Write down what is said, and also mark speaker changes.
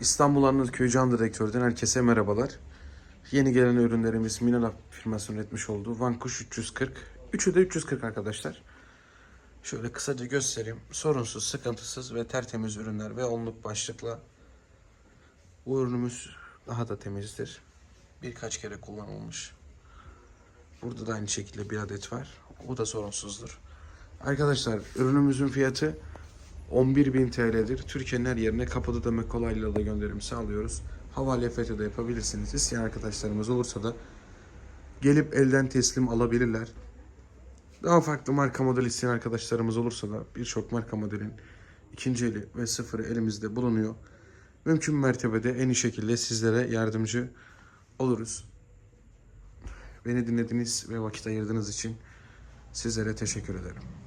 Speaker 1: İstanbul Arnavutköy Can Direktör'den herkese merhabalar. Yeni gelen ürünlerimiz Minalab firmasının üretmiş olduğu Vankuş 340. Üçü de 340 arkadaşlar. Şöyle kısaca göstereyim. Sorunsuz, sıkıntısız ve tertemiz ürünler ve onluk başlıkla bu ürünümüz daha da temizdir. Birkaç kere kullanılmış. Burada da aynı şekilde bir adet var. O da sorunsuzdur. Arkadaşlar ürünümüzün fiyatı 11.000 TL'dir. Türkiye'nin her yerine kapıda ödeme kolaylığıyla da gönderim sağlıyoruz. Havale FETÖ de yapabilirsiniz. İsteyen arkadaşlarımız olursa da gelip elden teslim alabilirler. Daha farklı marka model isteyen arkadaşlarımız olursa da birçok marka modelin ikinci eli ve sıfırı elimizde bulunuyor. Mümkün mertebede en iyi şekilde sizlere yardımcı oluruz. Beni dinlediğiniz ve vakit ayırdığınız için sizlere teşekkür ederim.